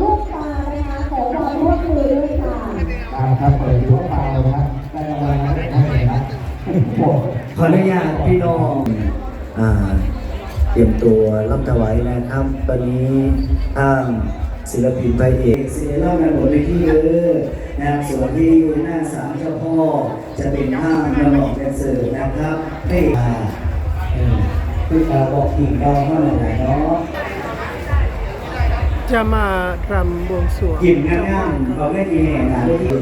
ลูกตานะคะขอความร่วมมือด้วยค่ะเอาครับเปิดทั่วไปนะครับได้รางวัลนะได้เลยนะโอ้ขออนุญาตพี่น้องอ่าเตรียมตัวรับถวายนะครับ ตอนนี้ทางศิลปินพระเอกศิลปินในบทในที่เออนะครับส่วนที่อยู่หน้าศาลเจ้าพ่อ จะเป็นห้างระบอกแดนเซอร์นะครับให้มาเออที่ตาบอกกิ่งดาวเท่าไหร่เนาะ จะมารำบวงสรวง กินง่ายๆเราไม่ดีแน่นะด้วยที่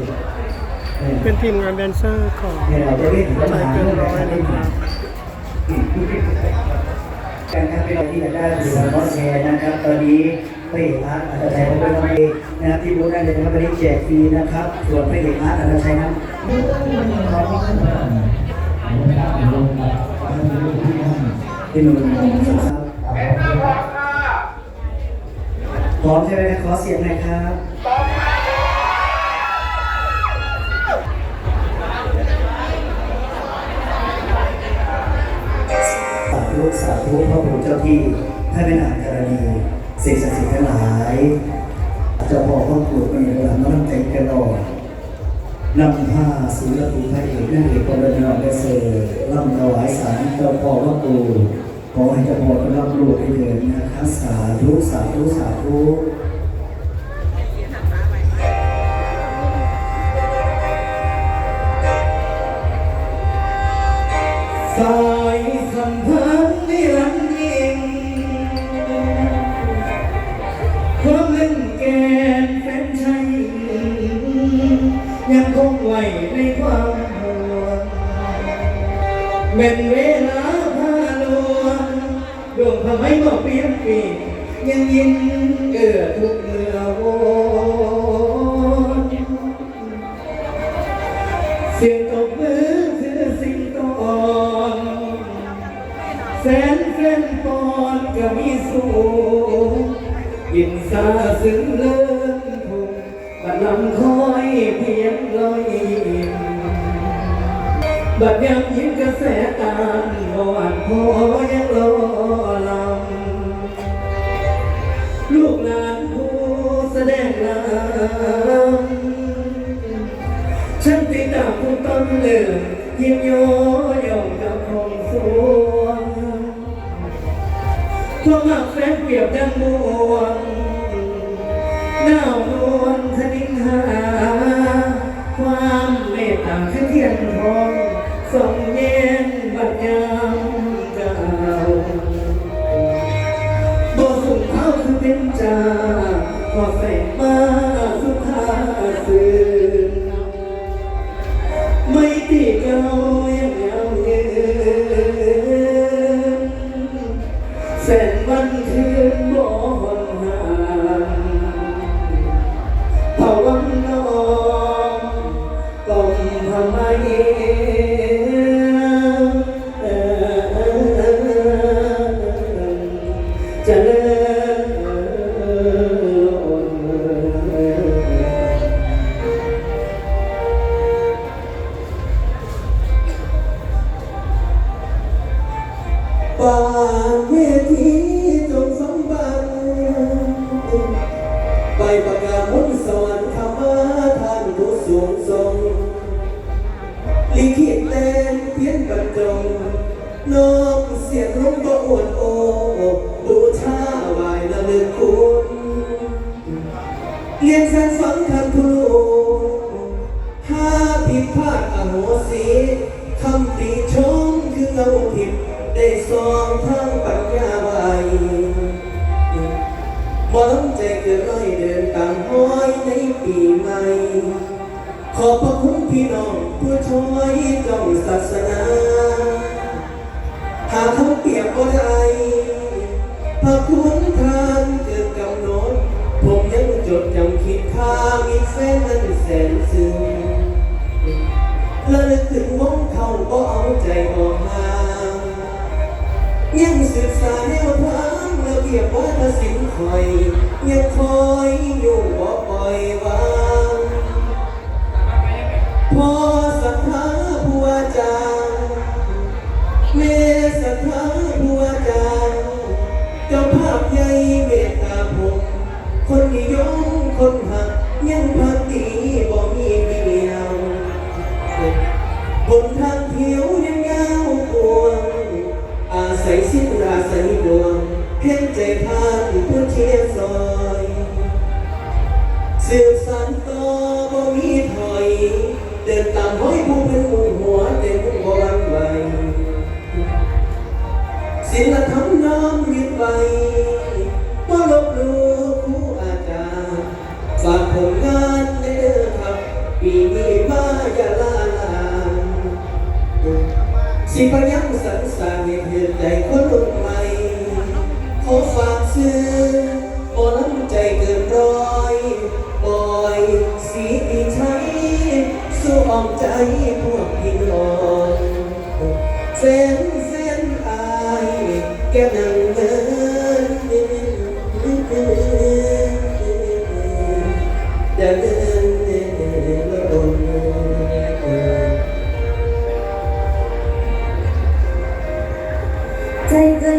เออเป็นทีมงานแดนเซอร์ของเนี่ยเราจะเล่นใจเกินร้อยนะครับการทำเป็นที่จะได้ถือว่าร้อนแชร์นะครับ ตอนนี้พระเอกอาร์ตอัตชัยพระพุทธเองนะครับที่รู้ได้เลยนะครับวันนี้แจกฟรีนะครับ ส่วนพระเอกอาร์ตอัตชัยนั้นที่หนุ่มครับ ร้อมใช่ไหมขอเสียงหน่อยครับสาธุสาธุพระผู้เจ้าที่ท่านเป็นอาจารณีสิ่งศักดิ์สิทธิ์ทั้งหลายเจะบอกว่าปลูกเป็นหลังน้ำใจกันรอนำผ้าศิลปินพระเอกนั่นเอกกรณีนได้เสอร่ำถวายสารเจ้าพ่อว่าปูข อให้เจ้าพ่อได้รับรู้ให้เถิดนะครับ สาธุสาธุสาธุสายสัมพันธ์นิรันดร์ยิ่งความเล่นแกนแฟนชัยยังคงไว้ในความห่วงเป็นเวลา วงดวงทำให้บอกเปลี่ยนปียังยินเกิดทุกเมื่อโวนเสียงตบมือคือสิ่งก่อนแสนเฟ้นปอนก็มีสูงยินซาซึ้งเลื่อนทุ่งบัดลำคอยเพียงรอยยิ้มบัดยังยิ้มกระแสตาหวานพอ ความหักแฟนเปรียบดังบวงหนาวนวลคณิงหา ความเมตตาคือเทียนทองส่องเย็นบัดยามเก่าบ่สุขเขาคือเป็นจ่าขอแสงมาสุขาสื่น ไปประกาศบนสวรรค์ธรรมาท่านผู้สูงทรงลิขิตแต่งเพียนบรรจงน้อมเสียงลมบ่อวดโอบูชาไหวละลึกคุณเรียนแสนฝังคำทุลูถ้าผิดพลาดอโหสิคำติชมคือเงาผิด ได้สองทางปัญญาไว บ่ต้องใจเกินร้อยเดินตามห้อยในปีใหม่ ขอบพระคุณพี่น้องผู้ช่วยจองศาสนา หาคำเปรียบบ่ได้พระคุณท่านเกินกำหนด ผมยังจดจำคิดค่ามีแฟนนั้นแสนซึ้งและนึกถึงวงเขาก็เอาใจ คอยยังคอยอยู่บ่ปล่อยวางพอสัทธาผัวจางเมสัทธาผัวจางเจ้าภาพใหญ่เมตตาผมคนนิยงคนหักยังพักดีบ่มีเดียวบนทางเที่ยวยังยาวกวงอาศัยสิ้นอาศัยดวง พียงใจพานผู้เทียซอยเสียสันต่อบ่มีถอย เดินตามห้อยผู้เป็นมุ่หัวเต็มุ่บ่ลังไหวศิลธรรมน้อมยึดไว้ว่าลบลูครูอาจารย์ฝากผลงานในเดือนครับ ปีนี้มาอย่าลาลาสิพยัญสันสานให้เห็นใจคนรุ่นใหม่ มลน้ำใจเกินรอยบ่อยสีดีใช้สู้ออใจพวกพี่น้อเส้นเส้นอายแกนังเงินอย่าเดินแล้วโดนใจเกิน